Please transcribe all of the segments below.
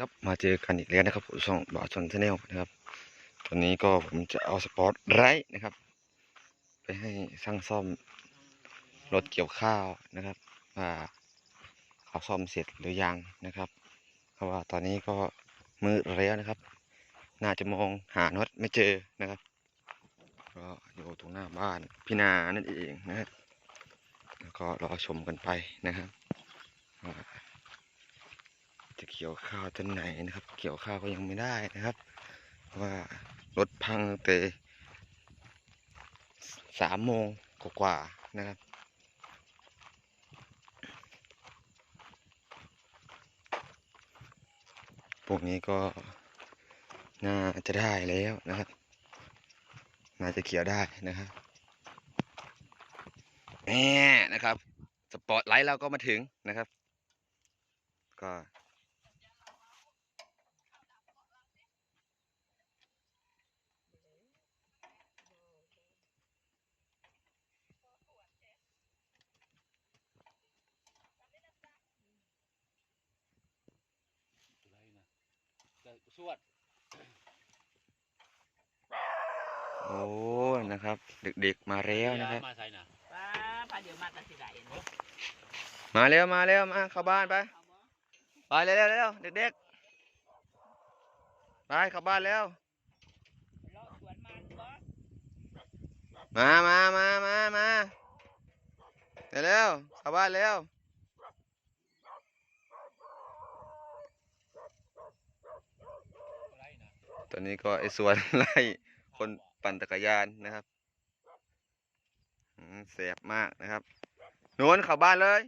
ครับมาเจอกันอีกแล้วนะครับผมช่องบ่าชนชาแนลนะครับ ตอนนี้ก็ผมจะเอาสปอร์ตไรท์นะครับ ไปให้ช่างซ่อมรถเกี่ยวข้าวนะครับว่าเขาซ่อมเสร็จหรือยังนะครับ เพราะว่าตอนนี้ก็มืดแล้วนะครับ น่าจะมองหาน็อตไม่เจอนะครับก็อยู่ตรงหน้าบ้านพี่นานั่นเองนะครับแล้วก็รอชมกันไปนะครับ เกี่ยวข้าวจนไหนนะครับ เกี่ยวข้าวก็ยังไม่ได้นะครับ เพราะว่ารถพังตั้งแต่สามโมงกว่าๆนะครับพวกนี้ก็น่าจะได้แล้วนะครับ น่าจะเกี่ยวได้นะครับแหมนะครับ สปอตไลท์เราก็มาถึงนะครับ ก็ สวด โอ้นะครับ เด็กๆมาแล้วนะครับ มาใส่น่ะป้าพาเดี๋ยวมาตัดสิได้เนาะมาเร็วมาเร็วมาเข้าบ้านไปเอาบ่ไปเร็วเร็วเร็วเด็กๆไปเข้าบ้านแล้วเลาะสวนมันบ่มามามามามาเร็วเร็วเข้าบ้านเร็ว ไรน่ะ ต อนนี้ก็ไอ้สวนไล่คนปั่นจักรยานนะครับแสบมากนะครับหนูนเข้าบ้านเลย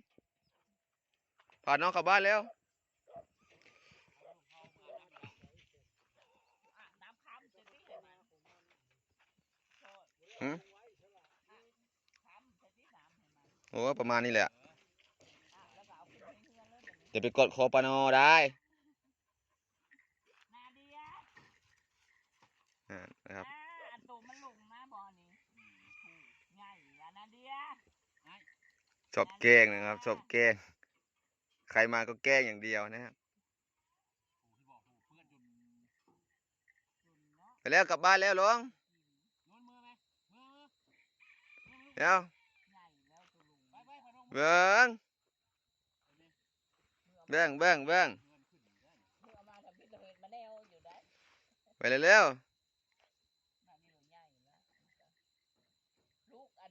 พาน้องเข้าบ้านเร็วโอ้ประมาณนี้แหละอะแล้วก็เดี๋ยวไปกดคอปานอได้ นาเดีย อ่านะครับ อ่าอันโตมันลงมาบ่อนี่ถูกใหญ่อะนาเดีย ชอบแกล้งนะครับชอบแกล้ง ใครมาก็แกล้งอย่างเดียวนะครับที่บอกถูกเพื่อนจนจุนเนาะไปแล้วกลับบ้านแล้วลุงโน้นมือไหมมือมือเดี๋ยวใหญ่แล้วตัวลุงไปไปพนมเบิ้งเบิ้งเบิ้งเบิ้งเงินขึ้นได้เมื่อเอามาทำพิธีเฮ็ดมาแล้วอยู่ได้ ไปเร็ว นาเดียวใหญ่แล้วลูกอัน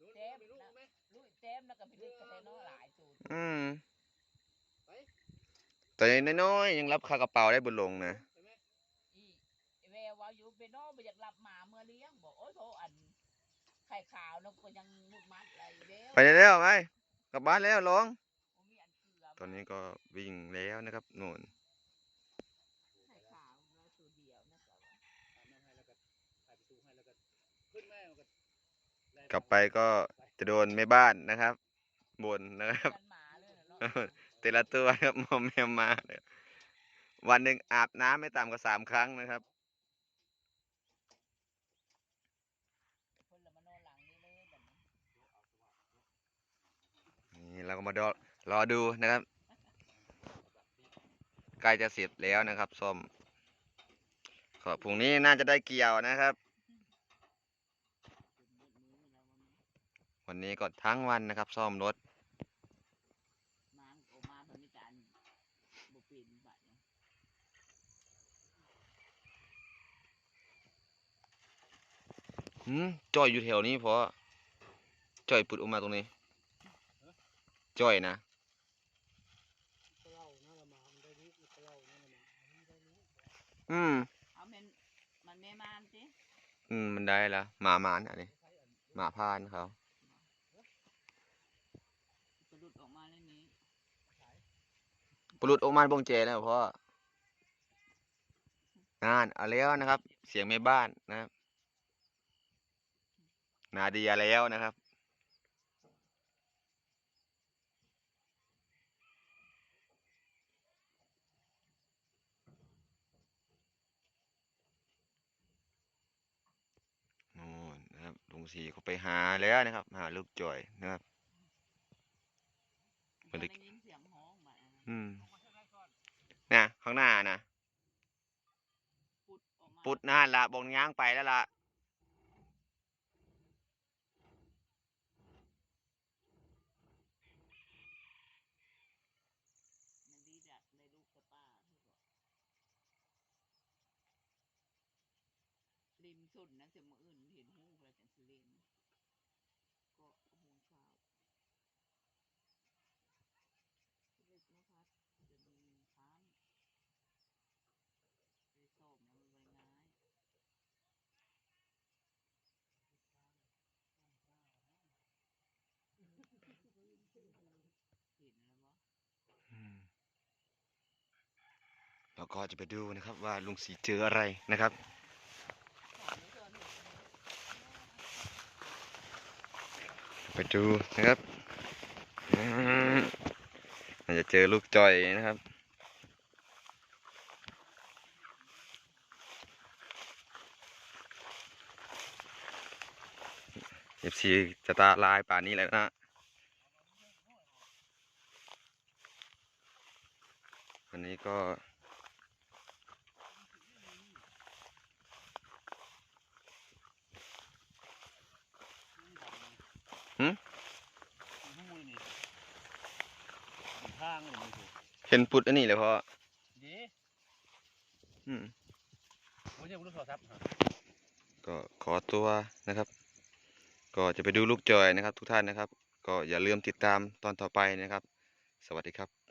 รู้ เจ็บ ไม่รู้ไหม ลูกเต็มแล้วก็พิลึกกระเทนอหลายจุดๆอืมแต่น้อยๆยังรับค่ากระเป๋าได้บุญลงนะใช่ไหมอีแววว่าอยู่ไปนอกไปอยากรับหมาเมื่อเลี้ยงบอกโอ้ยโทอันไข่ขาวแล้วก็ยังมุดมัดอะไรอยู่เด้วไปเร็วไปกลับบ้านแล้วลงบ่มีอันเกลือตอนนี้ก็วิ่งแล้วนะครับนู่นไข่ขาวแล้วตัวเดียวนะจ๊ะอาบน้ำให้แล้วก็ถ่ประตูให้แล้วก็ขึ้นแม่กลับไปก็จะโดนแม่บ้านนะครับ บ่นนะครับกันหมาเลยนะเนาะแต่ละตัวครับมอมแมมมาเลยวันหนึ่งอาบน้ำไม่ต่ำกว่าสามครั้งนะครับคนละมานอนหลังนี่เลยแบบนี้นี่เราก็มาดอรอดูนะครับใกล้จะเสร็จแล้วนะครับส้มขอพรุ่งนี้น่าจะได้เกี่ยวนะครับ วันนี้ก็ทั้งวันนะครับ ซ่อมรถ หมาออกมาตอนนี้การบุปีนไปเนี่ย หืมจ้อยอยู่แถวนี้เพราะจ้อยปุดออกมาตรงนี้จ้อยนะอืมเอาเมนมันไม่มานสิอืมมันได้ละหมาหมานอันนี้หมาพานเขากระดุดออกมาเลยนี้ปลุดออกมาบงเจแล้วเพราะงานเอาแล้วนะครับ เสียงแม่บ้านนะครับ นาเดียแล้วนะครับ นู่นนะครับลุงสีเขาไปหาแล้วนะครับ หาลูกจ่อยนะครับมันได้ยินเสียงห้องมาอืมนะข้างหน้านะ ปุดออกมาปุดนั่นละบงย่างไปแล้วล่ะ มันดีดักในลูกกระป้าที่บอกริม สุดนะเสียมืออื่นเห็นหูแล้วจังสิเลนก็ขโมยข้าวเล็กนะครับจะมีค้างไปส้มแล้วมันไว้ง่ายเห็นแล้วบ่เราก็จะไปดูนะครับว่าลุงสีเจออะไรนะครับ ไปดูนะครับอาจจะเจอลูกจอยนะครับ เอฟซีจะตาลายป่านนี้แล้วนะวันนี้ก็ หืม หูนี่ ทางเลยมึงถูกเห็นปุดอันนี้เลยเพราะดีอืมผมจะรู้โทรศัพท์ก็ขอตัวนะครับ ก็จะไปดูลูกจอยนะครับ ทุกท่านนะครับ ก็อย่าลืมติดตามตอนต่อไปนะครับ สวัสดีครับ